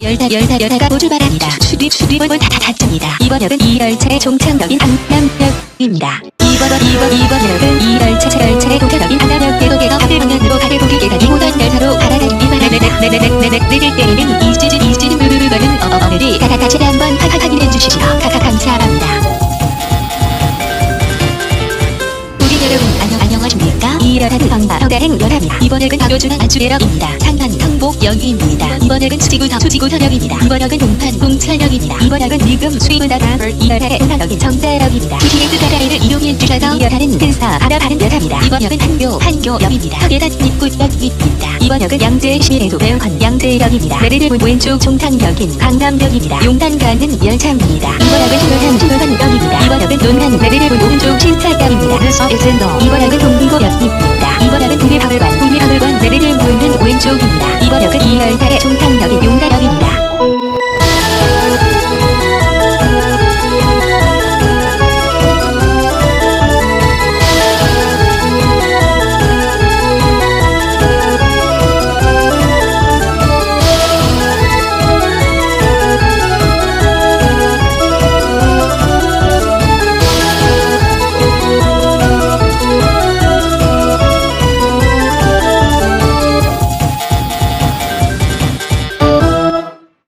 열사 열사 열사가 도출바랍니다. 수비 수비번은 다다다입니다. 이번 역은 이 열차의 종착역인 강남역입니다. 이번 역 이번 이번 역은 이 열차 제 열차의 동차역인 강남역 계속해서 가을 방향으로 가을 보기 계단이 모던 열차로 갈아다니기만 네네네네네네네 느릴 때에는 이 시즌 이 시즌 무르르거는 어어들이 다다 다시 한번 확- 확인해 주십시오. 각각 감사합니다. 고객 여러분 안녕 안녕하십니까? 이 열차는 방가 서대행 열차입니다. 이번 역은 바로중앙 아주대역입니다. 상한 성복 역입니다. 이번 역은 수지구선 수지구선역입니다. 이번 역은 동판 동천역입니다. 이번 역은 미금 수의문다가 이 열차의 동사역인 정자역입니다. 주시객 스타라인을 이용해 주셔서 이 열차는 근사 바다 바른 열차입니다. 이번 역은 한교 한교역입니다. 서계단 입구역 입니다. 이번 역은 양재 시민에도 매운건 양재역입니다. 내리를 왼쪽 종착역인 강남역입니다. 용산 가는 열차입니다. 이번 역은 신호산 신호산역입니다. 이번 역은 논산 내리를 오른쪽 신차역입니다. 이번 역은 동리고역입니다. 왼쪽입니다. 이번 역은 이 열차의 종착역인 용산역입니다.